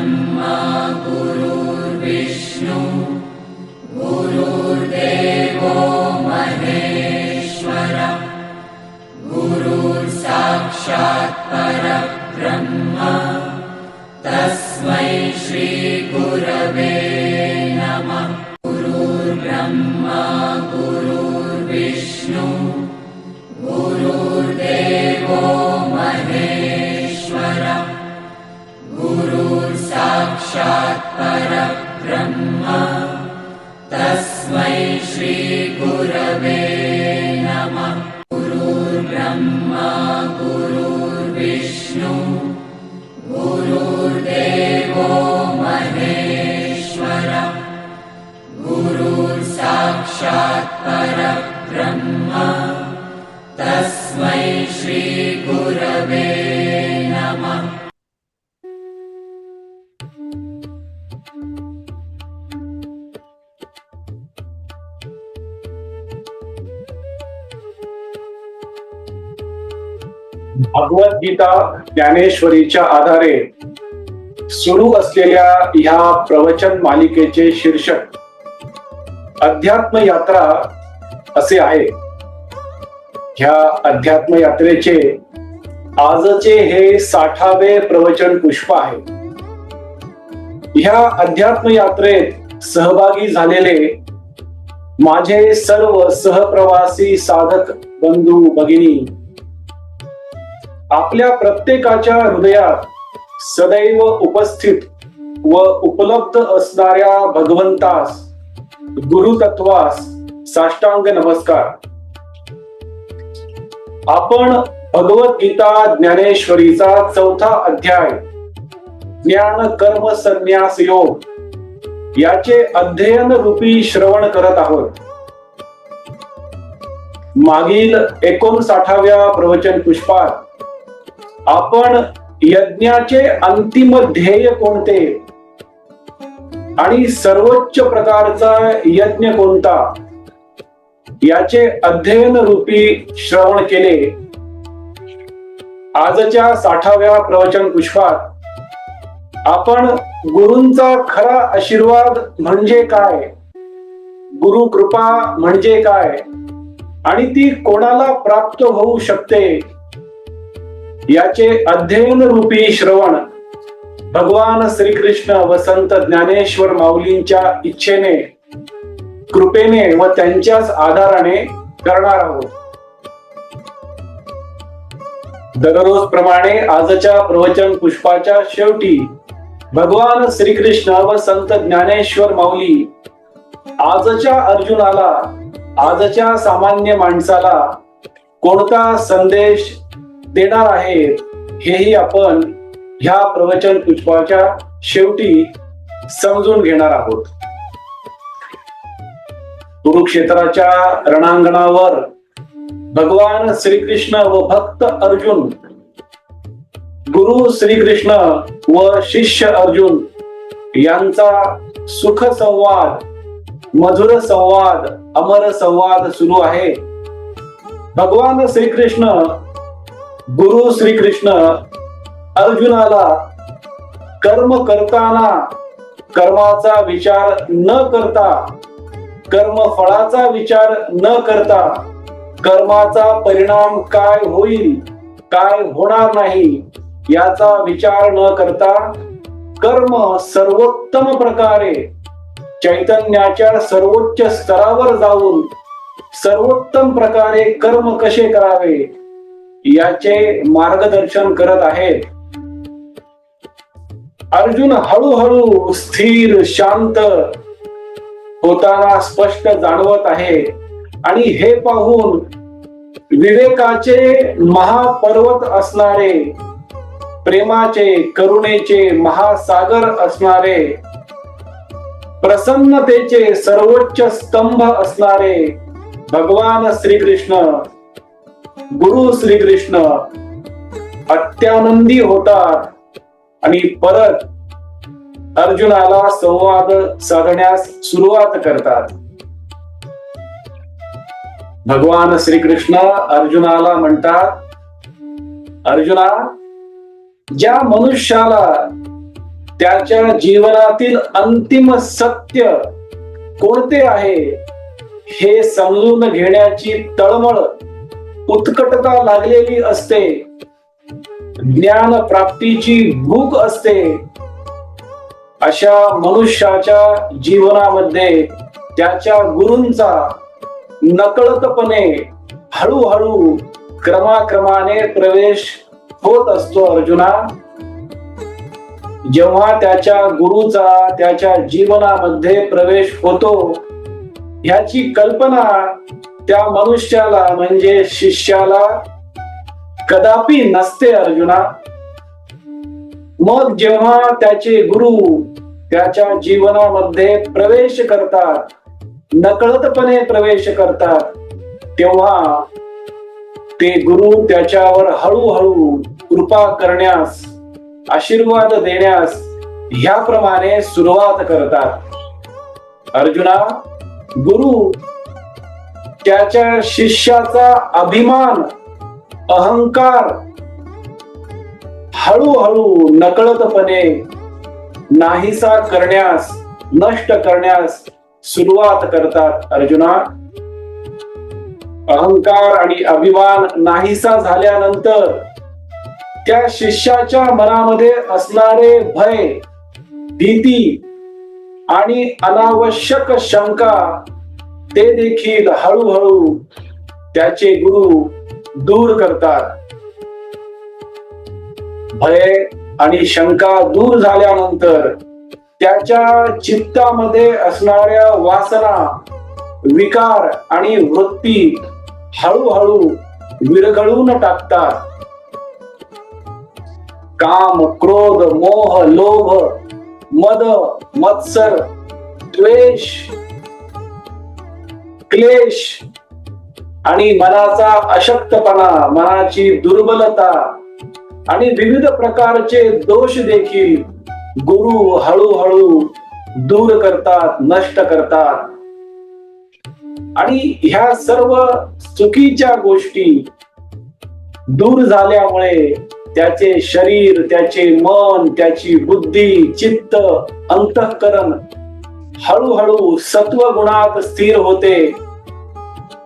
ब्रह्मा गुरुर्विष्णु गुरुर्देवो भगवद्गीता ज्ञानेश्वरीच्या आधारे सुरू असलेल्या ह्या प्रवचन मालिकेचे शीर्षक अध्यात्म यात्रा असे आहे. ह्या अध्यात्म यात्रेचे आजचे हे साठावे प्रवचन पुष्प आहे. ह्या अध्यात्म यात्रेत सहभागी झालेले माझे सर्व सहप्रवासी साधक बंधू भगिनी आपल्या प्रत्येकाच्या हृदयात सदैव उपस्थित व उपलब्ध असणाऱ्या भगवंतास गुरुतत्वास साष्टांग नमस्कार. आपण भगवद्गीता ज्ञानेश्वरीचा चौथा अध्याय ज्ञान कर्म संन्यास योग याचे अध्ययन रूपी श्रवण करत आहोत. मागील एकोणसाठाव्या प्रवचन पुष्पात आपण यज्ञाचे अंतिम ध्येय कोणते? आणि सर्वोच्च प्रकारचा यज्ञ कोणता? याचे अध्ययन रूपी श्रवण केले. आजच्या साठाव्या प्रवचन पुष्पात आपण गुरूंचा खरा आशीर्वाद म्हणजे काय? गुरु कृपा म्हणजे काय? आणि ती कोणाला प्राप्त होऊ शकते? याचे अध्ययन रूपी श्रवण भगवान श्रीकृष्ण वसंत ज्ञानेश्वर माऊलींच्या इच्छेने कृपेने व त्यांच्याच आधाराने करणार आहोत. दररोज प्रमाणे आजच्या प्रवचन पुष्पाच्या शेवटी भगवान श्रीकृष्ण व संत ज्ञानेश्वर माऊली आजच्या अर्जुनाला आजच्या सामान्य माणसाला कोणता संदेश देणार आहे हेही आपण ह्या प्रवचन पुष्पाच्या शेवटी समजून घेणार आहोत. कुरुक्षेत्राच्या रणांगणावर भगवान श्रीकृष्ण व भक्त अर्जुन गुरु श्रीकृष्ण व शिष्य अर्जुन यांचा सुख संवाद मधुर संवाद अमर संवाद सुरू आहे. भगवान श्रीकृष्ण गुरु श्रीकृष्ण अर्जुनाला कर्म करताना कर्माचा विचार न करता कर्म फळाचा विचार न करता कर्माचा परिणाम काय होईल काय होणार नाही याचा विचार न करता कर्म सर्वोत्तम प्रकारे चैतन्याच्या सर्वोच्च स्तरावर जाऊन सर्वोत्तम प्रकारे कर्म कसे करावे याचे मार्गदर्शन करत आहेत. अर्जुन हळूहळू स्थिर शांत होताना स्पष्ट जाणवत आहे. आणि हे पाहून विवेकाचे महापर्वत असणारे प्रेमाचे करुणेचे महासागर असणारे प्रसन्नतेचे सर्वोच्च स्तंभ असणारे भगवान श्रीकृष्ण गुरु श्रीकृष्ण अत्यानंदी होतात. आणि परत अर्जुनाला संवाद साधण्यास सुरुवात करतात. भगवान श्रीकृष्ण अर्जुनाला म्हणतात अर्जुना ज्या मनुष्याला त्याच्या जीवनातील अंतिम सत्य कोणते आहे हे समजून घेण्याची तळमळ उत्कटता लागलेली असते. ज्ञान प्राप्तीची भूक असते. अशा मनुष्याच्या जीवनामध्ये त्याच्या गुरूंचा नकळतपणे हळूहळू क्रमाक्रमाने प्रवेश होत असतो अर्जुना. जेव्हा त्याच्या गुरुचा त्याच्या जीवनामध्ये प्रवेश होतो ह्याची कल्पना त्या मनुष्याला म्हणजे शिष्याला कदापि नसते अर्जुना. मग जेव्हा त्याचे गुरु त्याच्या जीवनामध्ये प्रवेश करतात नकळतपणे प्रवेश करतात तेव्हा ते गुरु त्याच्यावर हळूहळू कृपा करण्यास आशीर्वाद देण्यास ह्याप्रमाणे सुरुवात करतात. अर्जुना गुरु त्याच्या शिष्याचा अभिमान अहंकार हळूहळू नकळतपणे नाहीसा करण्यास नष्ट करण्यास सुरुवात करतात अर्जुना अहंकार आणि अभिमान नाहीसा झाल्यानंतर त्या शिष्याच्या मनामध्ये असणारे भय भीती आणि अनावश्यक शंका ते देखील हळूहळू त्याचे गुरु दूर करतात. भय आणि शंका दूर झाल्यानंतर त्याच्या चित्तामध्ये असणाऱ्या वासना विकार आणि वृत्ती हळूहळू विरघळून टाकतात. काम क्रोध मोह लोभ मद मत्सर द्वेष क्लेश आणि मनाचा अशक्तपणा मनाची दुर्बलता आणि विविध प्रकारचे दोष देखील गुरु हळूहळू दूर करतात नष्ट करतात. आणि ह्या सर्व चुकीच्या गोष्टी दूर झाल्यामुळे त्याचे शरीर त्याचे मन त्याची बुद्धी चित्त अंतःकरण हळूहळू सत्व गुणात स्थिर होते.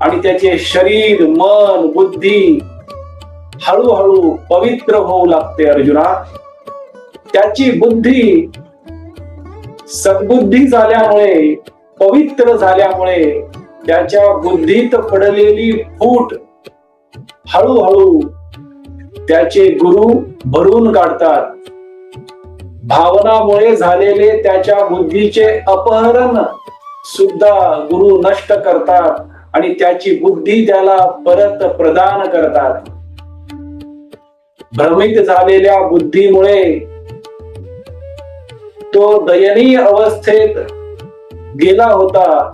आणि त्याचे शरीर मन बुद्धी हळूहळू पवित्र होऊ लागते अर्जुना. त्याची बुद्धी सद्बुद्धी झाल्यामुळे पवित्र झाल्यामुळे त्याच्या बुद्धीत पडलेली फूट हळूहळू त्याचे गुरु भरून काढतात. भावनामुळे झालेले त्याच्या बुद्धीचे अपहरण सुद्धा गुरु नष्ट करतात आणि त्याची बुद्धी त्याला परत प्रदान करतात. भ्रमित झालेल्या बुद्धीमुळे तो दयनीय अवस्थेत गेला होता.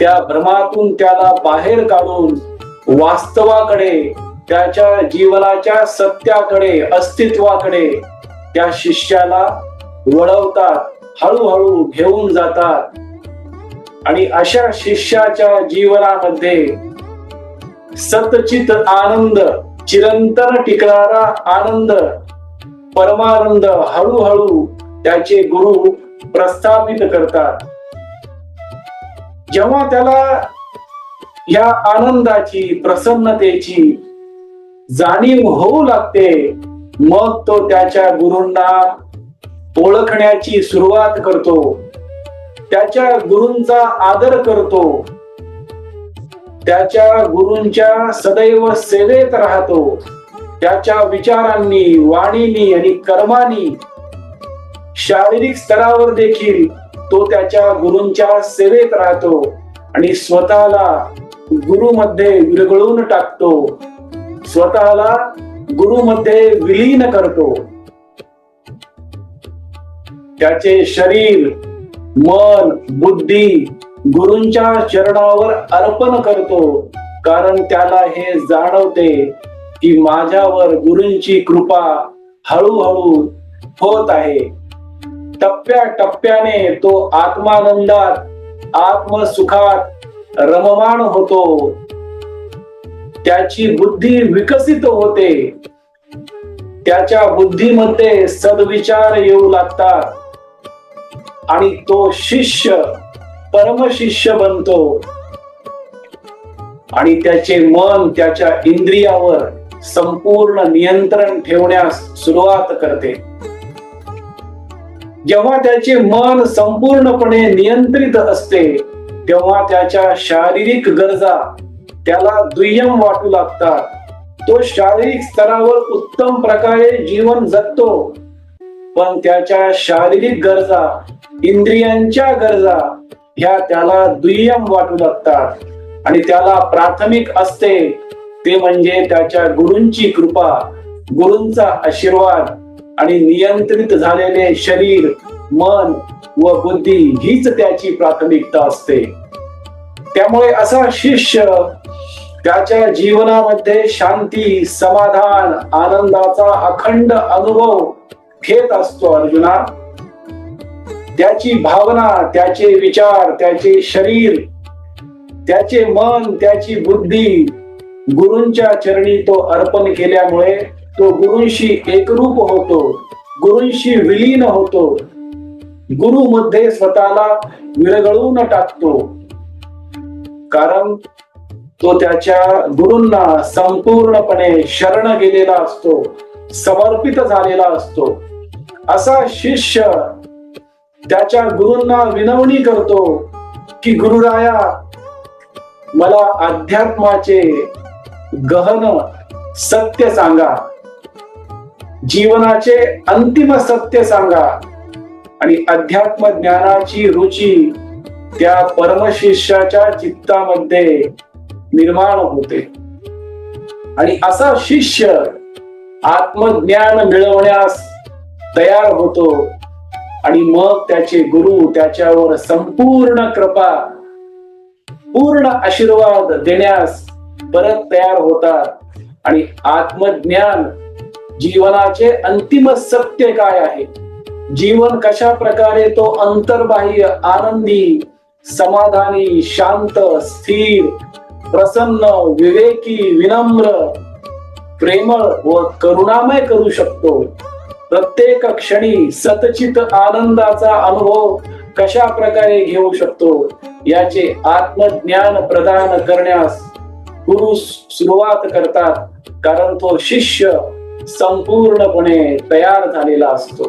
त्या भ्रमातून त्याला बाहेर काढून वास्तवाकडे त्याच्या जीवनाच्या सत्याकडे अस्तित्वाकडे त्या शिष्याला वळवतात हळूहळू घेऊन जातात. आणि अशा शिष्याच्या जीवनामध्ये सतचित आनंद चिरंतन टिकणारा आनंद परमानंद हळूहळू त्याचे गुरु प्रस्थापित करतात. जेव्हा त्याला या आनंदाची प्रसन्नतेची जाणीव होऊ लागते मग तो त्याच्या गुरूंना ओळखण्याची सुरुवात करतो. त्याच्या गुरूंचा आदर करतो. त्याच्या गुरूंच्या सदैव सेवेत राहतो. त्याच्या विचारांनी वाणीनी आणि कर्मानी शारीरिक स्तरावर देखील तो त्याच्या गुरूंच्या सेवेत राहतो आणि स्वतःला गुरुमध्ये विरघळून टाकतो. स्वतःला गुरुमध्ये विलीन करतो. त्याचे शरीर मन बुद्धी गुरूंच्या चरणावर अर्पण करतो. कारण त्याला हे जाणवते की माझ्यावर गुरूंची कृपा हळूहळू होत आहे. टप्प्या टप्प्याने तो आत्मानंदात आत्मसुखात रममाण होतो. त्याची बुद्धी विकसित होते. त्याच्या बुद्धीमध्ये सद्विचार येऊ लागतात. आणि तो शिष्य परमशिष्य बनतो. आणि त्याचे मन त्याच्या इंद्रियावर संपूर्ण नियंत्रण ठेवण्यास सुरुवात करते. जेव्हा त्याचे मन संपूर्णपणे नियंत्रित असते तेव्हा त्याच्या शारीरिक गरजा त्याला दुय्यम वाटू लागतात तो शारीरिक स्तरावर उत्तम प्रकारे जीवन जगतो. पण त्याच्या शारीरिक गरजा इंद्रियांच्या गरजा ह्या त्याला दुय्यम वाटू लागतात. आणि त्याला प्राथमिक असते. ते म्हणजे त्याच्या गुरूंची कृपा गुरूंचा आशीर्वाद आणि नियंत्रित झालेले शरीर मन व बुद्धी हीच त्याची प्राथमिकता असते. त्यामुळे असा शिष्य त्याच्या जीवनामध्ये शांती समाधान आनंदाचा अखंड अनुभव घेत असतो अर्जुना. त्याची भावना त्याचे विचार त्याचे शरीर त्याचे मन त्याची बुद्धी गुरूंच्या चरणी तो अर्पण केल्यामुळे तो गुरूंशी एकरूप होतो गुरूंशी विलीन होतो. गुरुमध्ये स्वतःला विरगळून टाकतो. कारण तो त्याच्या गुरूंना संपूर्णपणे शरण गेलेला असतो समर्पित झालेला असतो. असा शिष्य त्याच्या गुरूंना विनवणी करतो की गुरुराया मला अध्यात्माचे गहन सत्य सांगा. जीवनाचे अंतिम सत्य सांगा. आणि अध्यात्म ज्ञानाची रुची त्या परमशिष्याच्या चित्तामध्ये निर्माण होते. आणि असा शिष्य आत्मज्ञान मिळवण्यास तयार होतो. आणि मग त्याचे गुरु त्याच्यावर संपूर्ण कृपा पूर्ण आशीर्वाद देण्यास परत तयार होतात. आणि आत्मज्ञान जीवनाचे अंतिम सत्य काय आहे? जीवन कशा प्रकारे तो अंतर्बाह्य आनंदी समाधानी शांत स्थिर प्रसन्न विवेकी विनम्र प्रेमळ व करुणामय करू शकतो. प्रत्येक क्षणी सतचित आनंदाचा अनुभव कशा प्रकारे घेऊ शकतो याचे आत्मज्ञान प्रदान करण्यास गुरु सुरुवात करतात कारण तो शिष्य संपूर्णपणे तयार झालेला असतो.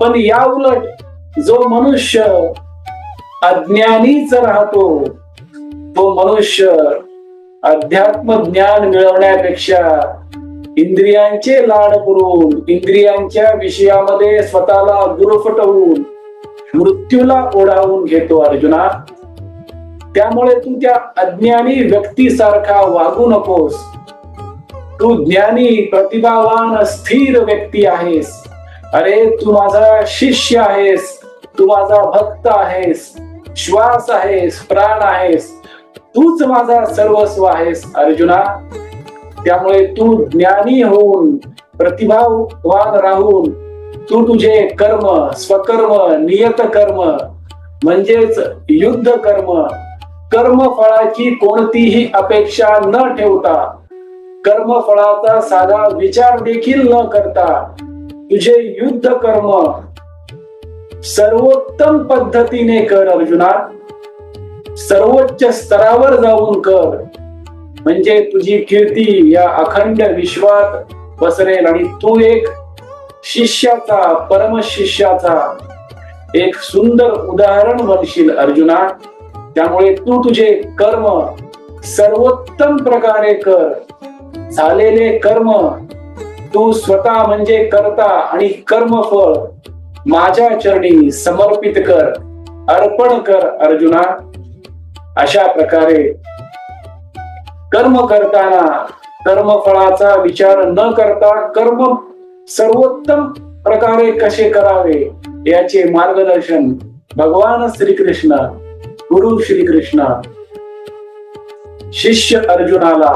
पण या उलट जो मनुष्य अज्ञानीच राहतो तो मनुष्य अध्यात्म ज्ञान मिळवण्यापेक्षा इंद्रियांचे लाड पुरवून इंद्रियांच्या विषयामध्ये स्वतःला गुरफटवून मृत्यूला ओढावून घेतो अर्जुना. त्यामुळे तू त्या अज्ञानी व्यक्तीसारखा वागू नकोस. तू ज्ञानी प्रतिभावान स्थिर व्यक्ती आहेस. अरे तू माझा शिष्य आहेस. तू माझा भक्त आहेस. श्वास आहेस प्राण आहेस तूच माझा सर्वस्व आहेस अर्जुना. त्यामुळे तू ज्ञानी होऊन प्रतिभावान राहून तू तुझे कर्म स्वकर्म नियत कर्म म्हणजेच युद्ध कर्म कर्म फळाची कोणतीही अपेक्षा न ठेवता कर्म फळाचा साधा विचार देखील न करता तुझे युद्ध कर्म सर्वोत्तम पद्धतीने कर अर्जुना. सर्वोच्च स्तरावर जाऊन कर. म्हणजे तुझी कीर्ती या अखंड विश्वात पसरेल आणि तू एक शिष्याचा परमशिष्याचा एक सुंदर उदाहरण बनशील अर्जुना. त्यामुळे तू तुझे कर्म सर्वोत्तम प्रकारे कर. झालेले कर्म तू स्वतः म्हणजे करता आणि कर्मफळ माझ्या चरणी समर्पित कर अर्पण कर अर्जुना. अशा प्रकारे कर्म करताना कर्मफळाचा विचार न करता कर्म सर्वोत्तम प्रकारे कसे करावे याचे मार्गदर्शन भगवान श्रीकृष्ण गुरु श्रीकृष्ण शिष्य अर्जुनाला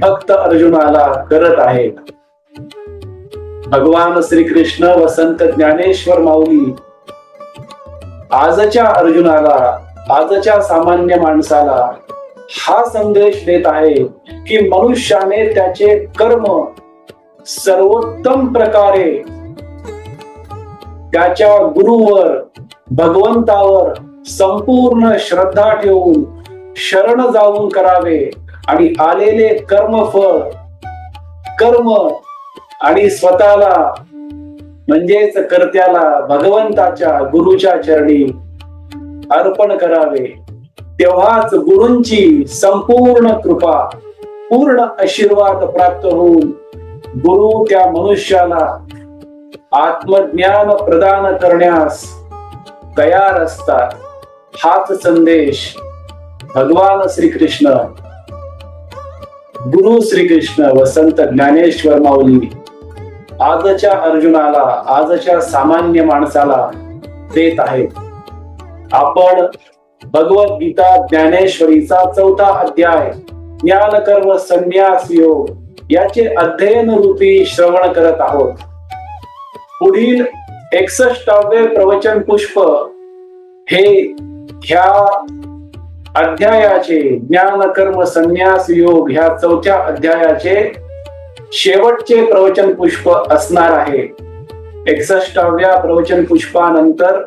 भक्त अर्जुनाला करत आहेत. भगवान श्रीकृष्ण वसंत ज्ञानेश्वर माऊली. आजच्या अर्जुनाला आजच्या सामान्य माणसाला हा संदेश देत आहे की मनुष्याने त्याचे कर्म सर्वोत्तम प्रकारे त्याच्या गुरुवर भगवंतावर संपूर्ण श्रद्धा ठेवून शरण जाऊन करावे आणि आलेले कर्मफळ कर्म आणि स्वतःला म्हणजेच कर्त्याला भगवंताच्या गुरुच्या चरणी अर्पण करावे. तेव्हाच गुरुंची संपूर्ण कृपा पूर्ण आशीर्वाद प्राप्त होऊन गुरु त्या मनुष्याला आत्मज्ञान प्रदान करण्यास तयार असतात. हाच संदेश भगवान श्रीकृष्ण गुरु श्रीकृष्ण व संत ज्ञानेश्वर माऊली आजच्या अर्जुनाला आजच्या सामान्य माणसाला देत आहेत आपण भगवत गीता ज्ञानेश्वरीचा चौथा अध्याय ज्ञान कर्म संन्यास योग याचे अध्ययन रूपी श्रवण करत आहोत. पुढील एकसष्टावे प्रवचन पुष्प हे ह्या अध्यायाचे ज्ञान कर्म संन्यास योग ह्या चौथ्या अध्यायाचे शेवटचे प्रवचन पुष्प असणार आहे. एकसष्टाव्या प्रवचन पुष्पानंतर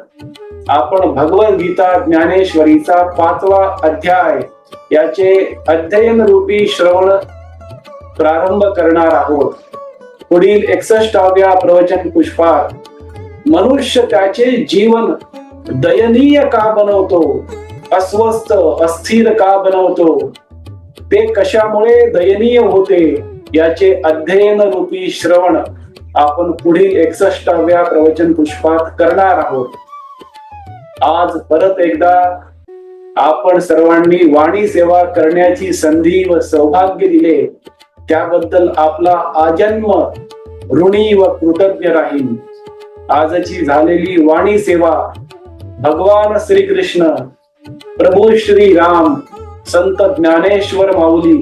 आपण भगवद्गीता ज्ञानेश्वरीचा पाचवा अध्याय याचे अध्ययन रूपी श्रवण प्रारंभ करणार आहोत. पुढील एकसष्टाव्या प्रवचन पुष्पात मनुष्य त्याचे जीवन दयनीय का बनवतो? अस्वस्थ अस्थिर का बनवतो? ते कशामुळे दयनीय होते? याचे अध्ययन रूपी श्रवण आपण पुढील एकसष्टाव्या प्रवचन पुष्पात करणार आहोत. आज परत एकदा आपण सर्वांनी वाणी सेवा करण्याची संधी व सौभाग्य दिले. त्याबद्दल आपला आजन्म ऋणी व कृतज्ञ राहील आजची झालेली वाणी सेवा भगवान श्रीकृष्ण प्रभू श्री राम संत ज्ञानेश्वर माऊली